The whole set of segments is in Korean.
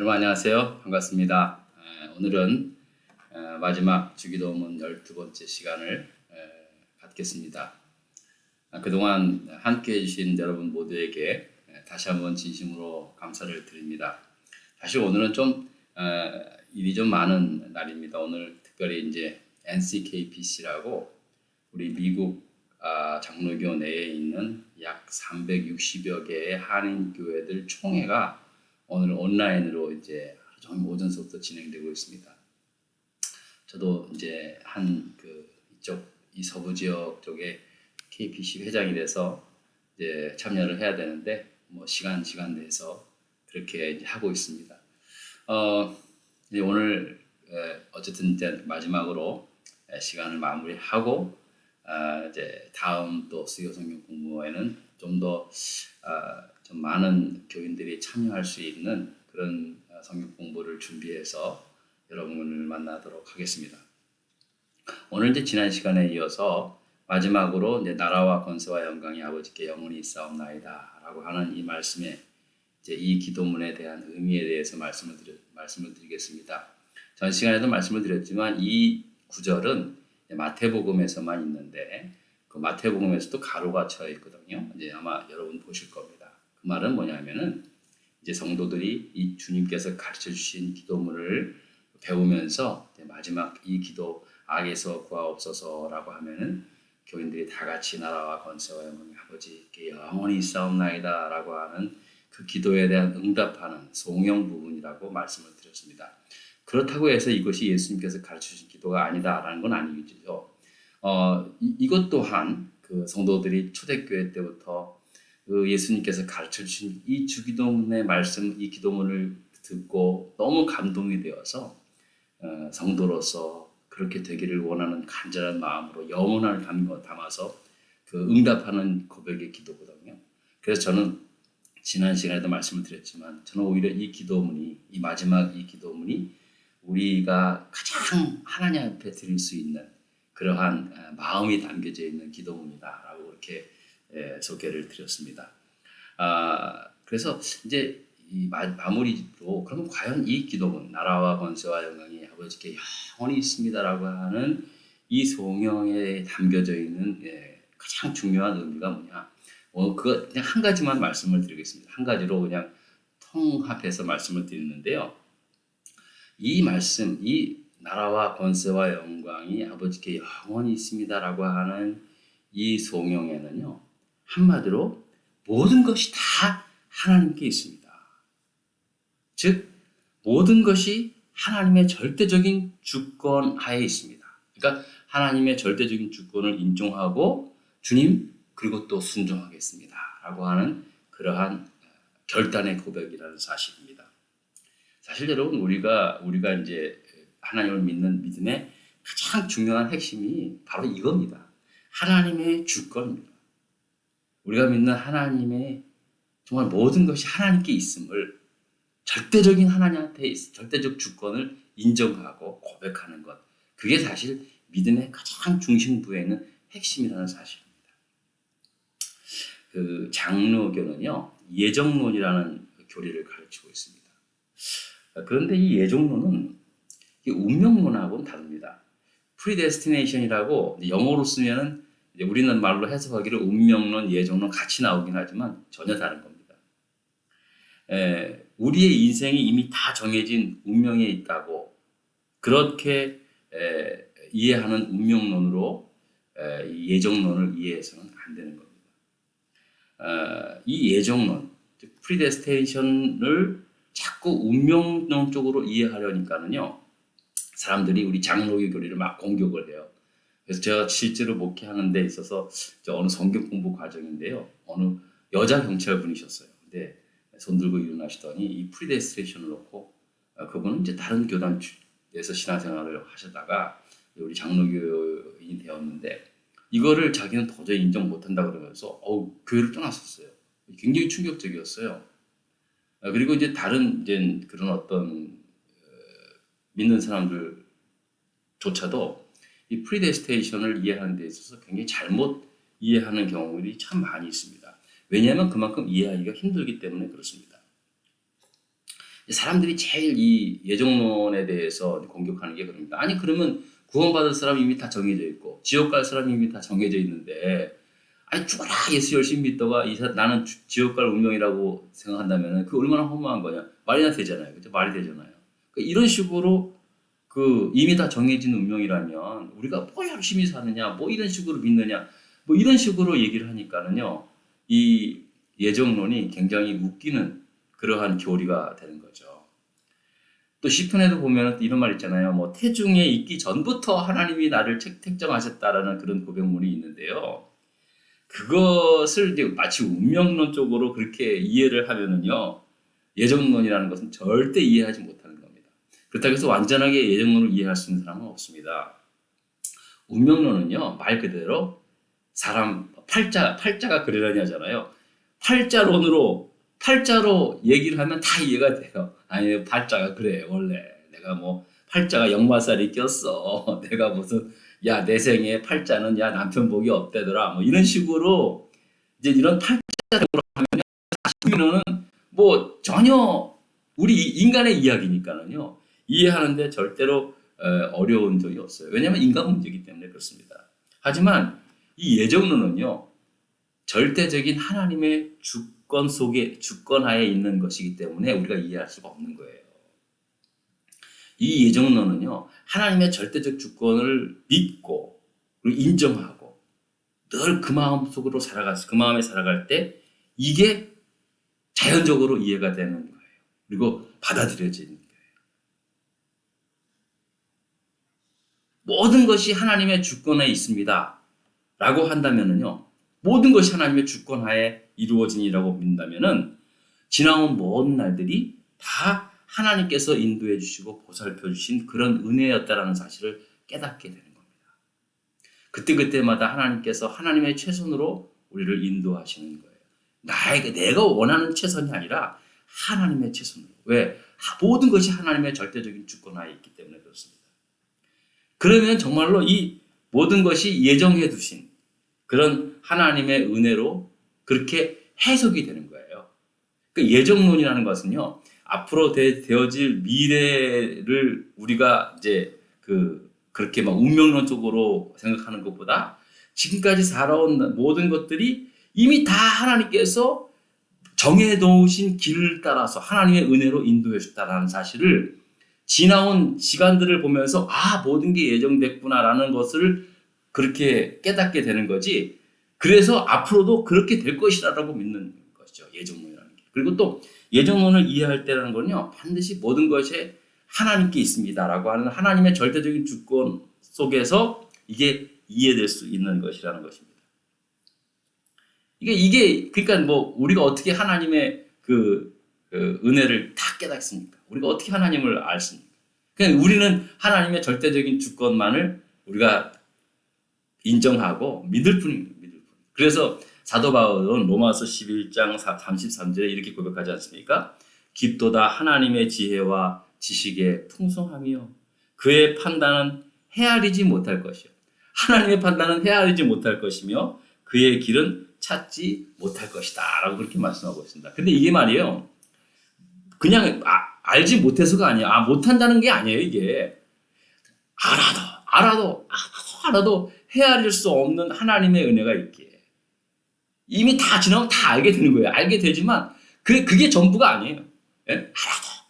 여러분 안녕하세요. 반갑습니다. 에, 오늘은 에, 마지막 주기도문 12번째 시간을 에, 갖겠습니다. 아, 그동안 함께 해주신 여러분 모두에게 에, 다시 한번 진심으로 감사를 드립니다. 사실 오늘은 좀 에, 일이 좀 많은 날입니다. 오늘 특별히 이제 NCKPC라고 우리 미국 아, 장로교 내에 있는 약 360여 개의 한인 교회들 총회가 오늘 온라인으로 이제 종일 오전서부터 진행되고 있습니다. 저도 이제 한 그 이쪽 이 서부 지역 쪽에 KPC 회장이 돼서 이제 참여를 해야 되는데 뭐 시간 시간 내서 그렇게 이제 하고 있습니다. 어 이제 오늘 에, 어쨌든 이제 마지막으로 에, 시간을 마무리하고 아, 이제 다음 또 수요 성경 공부에는 좀더 아, 좀 많은 교인들이 참여할 수 있는 그런 아, 성경 공부를 준비해서 여러분을 만나도록 하겠습니다. 오늘 이제 지난 시간에 이어서 마지막으로 이제 나라와 권세와 영광이 아버지께 영원히 있사옵나이다라고 하는 이 말씀에 이제 이 기도문에 대한 의미에 대해서 말씀을 드려 말씀을 드리겠습니다. 전 시간에도 말씀을 드렸지만 이 구절은 마태복음에서만 있는데 그 마태복음에서도 가로가 쳐 있거든요. 이제 아마 여러분 보실 겁니다. 그 말은 뭐냐면은 이제 성도들이 이 주님께서 가르쳐 주신 기도문을 배우면서 마지막 이 기도 악에서 구하옵소서라고 하면은 교인들이 다 같이 나라와 권세와 영광이 아버지께 영원히 있사옵나이다라고 하는 그 기도에 대한 응답하는 송영 부분이라고 말씀을 드렸습니다. 그렇다고 해서 이것이 예수님께서 가르쳐 주신 기도가 아니다라는 건 아니겠죠. 어, 이, 이것 또한 그 성도들이 초대교회 때부터 그 예수님께서 가르쳐 주신 이 주기도문의 말씀, 이 기도문을 듣고 너무 감동이 되어서 어, 성도로서 그렇게 되기를 원하는 간절한 마음으로 영혼을 담아서 그 응답하는 고백의 기도거든요. 그래서 저는 지난 시간에도 말씀을 드렸지만 저는 오히려 이 기도문이 이 마지막 이 기도문이 우리가 가장 하나님 앞에 드릴 수 있는 그러한 마음이 담겨져 있는 기도문이다라고 이렇게 소개를 드렸습니다. 아, 그래서 이제 이 마 무리로 그럼 과연 이 기도문 나라와 권세와 영광이 아버지께 영원히 있습니다라고 하는 이 송영에 담겨져 있는 가장 중요한 의미가 뭐냐? 어, 그거 그냥 한 가지만 말씀을 드리겠습니다. 한 가지로 그냥 통합해서 말씀을 드리는데요. 이 말씀, 이 나라와 권세와 영광이 아버지께 영원히 있습니다라고 하는 이 송영에는요 한마디로 모든 것이 다 하나님께 있습니다. 즉 모든 것이 하나님의 절대적인 주권 하에 있습니다. 그러니까 하나님의 절대적인 주권을 인정하고 주님 그리고 또 순종하겠습니다 라고 하는 그러한 결단의 고백이라는 사실입니다. 사실 여러분 우리가 우리가 이제 하나님을 믿는 믿음의 가장 중요한 핵심이 바로 이겁니다. 하나님의 주권입니다. 우리가 믿는 하나님의 정말 모든 것이 하나님께 있음을 절대적인 하나님한테 절대적 주권을 인정하고 고백하는 것. 그게 사실 믿음의 가장 중심부에 있는 핵심이라는 사실입니다. 그 장로교는요 예정론이라는 교리를 가르치고 있습니다. 그런데 이 예정론은 운명론하고는 다릅니다. 프리데스티네이션이라고 영어로 쓰면은 우리는 말로 해석하기를 운명론, 예정론 같이 나오긴 하지만 전혀 다른 겁니다. 에, 우리의 인생이 이미 다 정해진 운명에 있다고 그렇게 에, 이해하는 운명론으로 에, 예정론을 이해해서는 안 되는 겁니다. 어, 이 예정론, 프리데스테이션을 자꾸 운명론 쪽으로 이해하려니까는요, 사람들이 우리 장로교 교리를 막 공격을 해요. 그래서 제가 실제로 목회하는 데 있어서 어느 성경 공부 과정인데요, 어느 여자 경찰 분이셨어요. 근데 손 들고 일어나시더니 이 프리데스트레이션을 놓고 어, 그분은 이제 다른 교단에서 신앙생활을 하시다가 우리 장로교인이 되었는데 이거를 자기는 도저히 인정 못한다 그러면서 어 교회를 떠났었어요. 굉장히 충격적이었어요. 어, 그리고 이제 다른 이제 그런 어떤 믿는 사람들조차도 이 프리데스테이션을 이해하는 데 있어서 굉장히 잘못 이해하는 경우들이 참 많이 있습니다. 왜냐하면 그만큼 이해하기가 힘들기 때문에 그렇습니다. 사람들이 제일 이 예정론에 대해서 공격하는 게 그럽니다. 아니 그러면 구원받을 사람 이미 다 정해져 있고 지옥 갈 사람 이미 다 정해져 있는데 아니 죽어라 예수 열심히 믿다가 이 사- 나는 주- 지옥 갈 운명이라고 생각한다면 그 얼마나 허무한 거냐 말이나 되잖아요. 그죠? 말이 되잖아요. 그러니까 이런 식으로 그 이미 다 정해진 운명이라면 우리가 뭐 열심히 사느냐 뭐 이런 식으로 믿느냐 뭐 이런 식으로 얘기를 하니까는요 이 예정론이 굉장히 웃기는 그러한 교리가 되는 거죠. 또 시편에도 보면 또 이런 말 있잖아요. 뭐 태중에 있기 전부터 하나님이 나를 책- 택정하셨다라는 그런 고백문이 있는데요. 그것을 마치 운명론 쪽으로 그렇게 이해를 하면은요 예정론이라는 것은 절대 이해하지 겁니다. 그렇다고 해서 완전하게 예정론을 이해할 수 있는 사람은 없습니다. 운명론은요 말 그대로 사람 팔자 팔자가 그러려니 하잖아요. 팔자론으로 팔자로 얘기를 하면 다 이해가 돼요. 아니 팔자가 그래 원래 내가 뭐 팔자가 역마살이 꼈어. 내가 무슨 야 내 생에 팔자는 야 남편 복이 없대더라. 뭐 이런 식으로 이제 이런 팔자적으로 하면요. 사실은 뭐 전혀 우리 인간의 이야기니까는요 이해하는데 절대로 에, 어려운 적이 없어요. 왜냐하면 인간 문제이기 때문에 그렇습니다. 하지만 이 예정론은요 절대적인 하나님의 주권 속에 주권 하에 있는 것이기 때문에 우리가 이해할 수가 없는 거예요. 이 예정론은요 하나님의 절대적 주권을 믿고 인정하고 늘 그 마음 속으로 살아갈 그 마음에 살아갈 때 이게 자연적으로 이해가 되는 거예요. 그리고 받아들여지는 거예요. 모든 것이 하나님의 주권에 있습니다. 라고 한다면은요, 모든 것이 하나님의 주권 하에 이루어진이라고 믿는다면은 지나온 모든 날들이 다 하나님께서 인도해 주시고 보살펴 주신 그런 은혜였다라는 사실을 깨닫게 되는 겁니다. 그때그때마다 하나님께서 하나님의 최선으로 우리를 인도하시는 거예요. 나에게 내가 원하는 최선이 아니라 하나님의 최선으로. 왜? 모든 것이 하나님의 절대적인 주권 하에 있기 때문에 그렇습니다. 그러면 정말로 이 모든 것이 예정해 두신 그런 하나님의 은혜로 그렇게 해석이 되는 거예요. 그 예정론이라는 것은요, 앞으로 되, 되어질 미래를 우리가 이제 그 그렇게 막 운명론적으로 생각하는 것보다 지금까지 살아온 모든 것들이 이미 다 하나님께서 정해 놓으신 길을 따라서 하나님의 은혜로 인도해 줬다라는 사실을 지나온 시간들을 보면서 아 모든 게 예정됐구나라는 것을 그렇게 깨닫게 되는 거지. 그래서 앞으로도 그렇게 될 것이다라고 믿는 것이죠. 예정론이라는 게. 그리고 또 예정론을 이해할 때라는 건요. 반드시 모든 것에 하나님께 있습니다라고 하는 하나님의 절대적인 주권 속에서 이게 이해될 수 있는 것이라는 것입니다. 이게 이게 그러니까 뭐 우리가 어떻게 하나님의 그, 그 은혜를 다 깨닫습니까? 우리가 어떻게 하나님을 알습니까? 그냥 우리는 하나님의 절대적인 주권만을 우리가 인정하고 믿을 뿐입니다. 믿을 뿐. 그래서 사도 바울은 로마서 11장 33절에 이렇게 고백하지 않습니까? 깊도다 하나님의 지혜와 지식의 풍성함이요. 그의 판단은 헤아리지 못할 것이요. 하나님의 판단은 헤아리지 못할 것이며 그의 길은 찾지 못할 것이다. 라고 그렇게 말씀하고 있습니다. 근데 이게 말이에요. 그냥 아, 알지 못해서가 아니야. 아, 못한다는 게 아니에요, 이게. 알아도, 알아도, 알아도, 알아도 헤아릴 수 없는 하나님의 은혜가 있기에. 이미 다 지나면 다 알게 되는 거예요. 알게 되지만, 그, 그게 전부가 아니에요. 예? 알아도,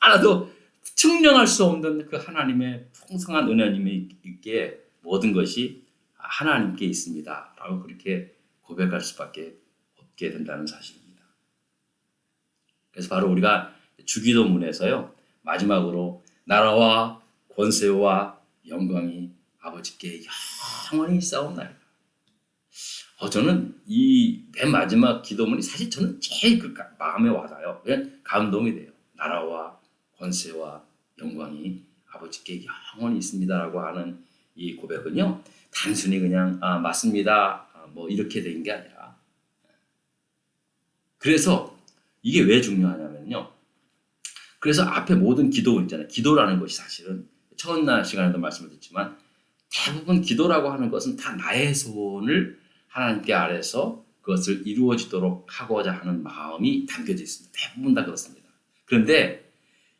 알아도 측량할 수 없는 그 하나님의 풍성한 은혜님이 있기에 모든 것이 하나님께 있습니다. 라고 그렇게 고백할 수밖에 없게 된다는 사실입니다. 그래서 바로 우리가 주기도문에서요 마지막으로 나라와 권세와 영광이 아버지께 영원히 싸움나이다. 어, 저는 이 맨 마지막 기도문이 사실 저는 제일 그 마음에 와닿아요. 그냥 감동이 돼요. 나라와 권세와 영광이 아버지께 영원히 있습니다라고 하는 이 고백은요 단순히 그냥 아 맞습니다 아, 뭐 이렇게 된 게 아니라 그래서 이게 왜 중요하냐면요. 그래서 앞에 모든 기도 있잖아요. 기도라는 것이 사실은 처음 시간에도 말씀을 드렸지만 대부분 기도라고 하는 것은 다 나의 소원을 하나님께 아래서 그것을 이루어지도록 하고자 하는 마음이 담겨져 있습니다. 대부분 다 그렇습니다. 그런데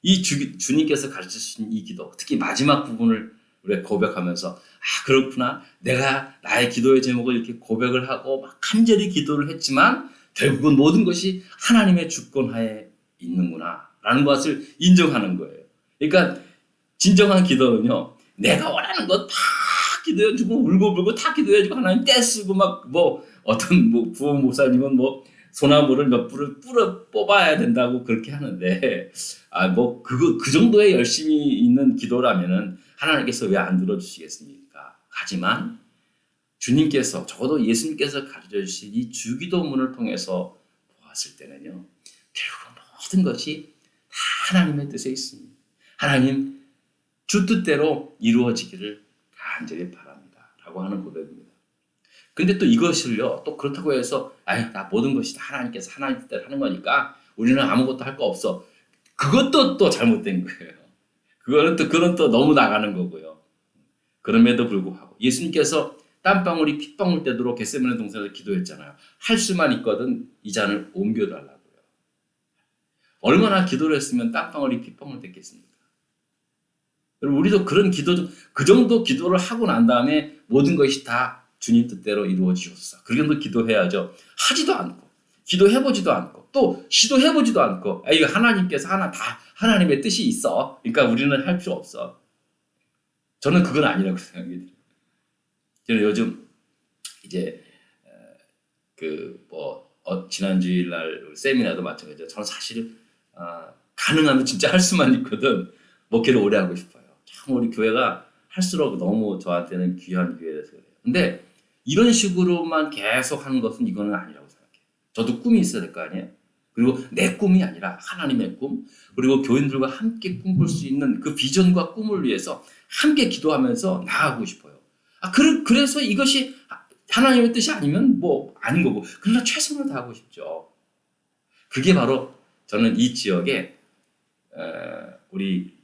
이 주, 주님께서 가르치신 이 기도, 특히 마지막 부분을 우리가 고백하면서 아 그렇구나 내가 나의 기도의 제목을 이렇게 고백을 하고 막 간절히 기도를 했지만 결국은 모든 것이 하나님의 주권하에 있는구나 라는 것을 인정하는 거예요. 그러니까 진정한 기도는요 내가 원하는 거다 기도해주고 울고불고 다 기도해주고 하나님 떼쓰고 막 뭐 어떤 뭐 부모 목사님은 뭐 소나무를 몇 불을 뿌려 뽑아야 된다고 그렇게 하는데 아 뭐 그거 그 정도의 열심히 있는 기도라면은 하나님께서 왜 안 들어주시겠습니까? 하지만 주님께서 적어도 예수님께서 가르쳐 주신 이 주기도문을 통해서 보았을 때는요 결국 모든 것이 다 하나님의 뜻에 있습니다. 하나님 주 뜻대로 이루어지기를 간절히 바랍니다.라고 하는 고백입니다. 근데 또 이것을요 또 그렇다고 해서 아유 나 모든 것이 다 하나님께서 하나님 뜻대로 하는 거니까 우리는 아무것도 할 거 없어. 그것도 또 잘못된 거예요. 그거는 또 그건 또 너무 나가는 거고요. 그럼에도 불구하고 예수님께서 땀방울이 핏방울 되도록 겟세마네 동산에서 기도했잖아요. 할 수만 있거든 이 잔을 옮겨달라고요. 얼마나 기도를 했으면 땀방울이 핏방울 됐겠습니까? 여러분 우리도 그런 기도 좀그 정도 기도를 하고 난 다음에 모든 것이 다 주님 뜻대로 이루어지셨어. 그 정도 기도해야죠. 하지도 않고 기도해보지도 않고 또 시도해보지도 않고 아, 이거 하나님께서 하나 다 하나님의 뜻이 있어. 그러니까 우리는 할 필요 없어. 저는 그건 아니라고 생각이 들어요. 저는 요즘 이제 그뭐 어, 지난 주일날 세미나도 마찬가지죠. 저는 사실 어, 가능하면 진짜 할 수만 있거든 목회를 오래 하고 싶어요. 참 우리 교회가 할수록 너무 저한테는 귀한 교회라서 그래요. 근데 이런 식으로만 계속 하는 것은 이거는 아니라고 생각해요. 저도 꿈이 있어야 될 거 아니에요. 그리고 내 꿈이 아니라 하나님의 꿈, 그리고 교인들과 함께 꿈꿀 수 있는 그 비전과 꿈을 위해서 함께 기도하면서 나아가고 싶어요. 아, 그, 그래서 이것이 하나님의 뜻이 아니면 뭐 아닌 거고, 그러나 최선을 다하고 싶죠. 그게 바로 저는 이 지역에 우리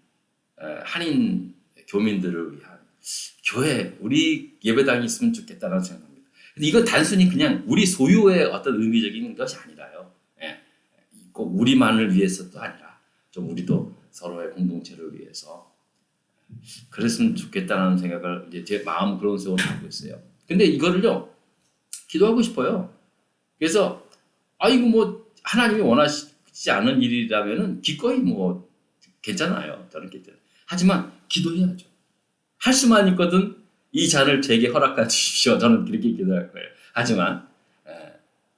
한인 교민들을 위한 교회, 우리 예배당이 있으면 좋겠다는 생각합니다. 근데 이건 단순히 그냥 우리 소유의 어떤 의미적인 것이 아니라요. 예, 꼭 우리만을 위해서도 아니라 좀 우리도 서로의 공동체를 위해서 그랬으면 좋겠다는 생각을 이제 제 마음 그런 생각을 하고 있어요. 근데 이거를요 기도하고 싶어요. 그래서 아 이거 뭐 하나님이 원하시 지 않은 일이라면은 기꺼이 뭐 괜찮아요. 저는 괜찮아요. 하지만 기도해야죠. 할 수만 있거든 이 잔을 제게 허락해 주십시오. 저는 그렇게 기도할 거예요. 하지만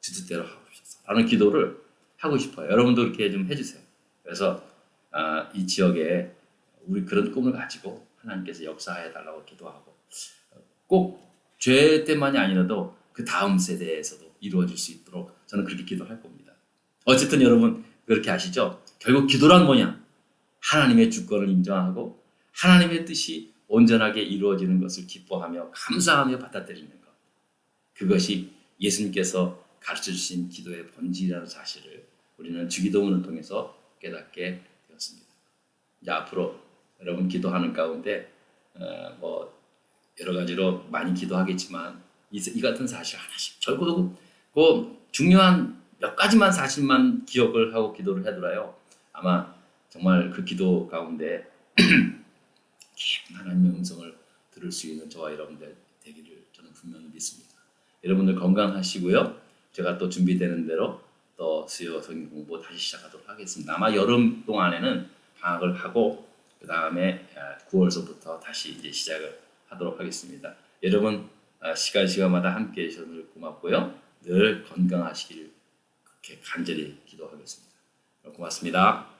주 뜻대로 하고 싶어서 라는 기도를 하고 싶어요. 여러분도 그렇게 좀 해주세요. 그래서 아, 이 지역에 우리 그런 꿈을 가지고 하나님께서 역사해 달라고 기도하고 꼭 죄 때만이 아니라도 그 다음 세대에서도 이루어질 수 있도록 저는 그렇게 기도할 겁니다. 어쨌든 여러분 그렇게 아시죠? 결국 기도란 뭐냐? 하나님의 주권을 인정하고 하나님의 뜻이 온전하게 이루어지는 것을 기뻐하며 감사하며 받아들이는 것. 그것이 예수님께서 가르쳐 주신 기도의 본질이라는 사실을 우리는 주기도문을 통해서 깨닫게 되었습니다. 이제 앞으로 여러분 기도하는 가운데 어, 뭐 여러 가지로 많이 기도하겠지만 이, 이 같은 사실 하나씩 적어도 그 중요한 몇 가지만 사실만 기억을 하고 기도를 해두라요. 아마 정말 그 기도 가운데 깊은 하나님의 음성을 들을 수 있는 저와 여러분들 되기를 저는 분명히 믿습니다. 여러분들 건강하시고요. 제가 또 준비되는 대로 또 수요 성경 공부 다시 시작하도록 하겠습니다. 아마 여름 동안에는 방학을 하고 그 다음에 9월서부터 다시 이제 시작을 하도록 하겠습니다. 여러분 시간 시간마다 함께 해 주셔서 늘 고맙고요. 늘 건강하시길 그렇게 간절히 기도하겠습니다. 고맙습니다.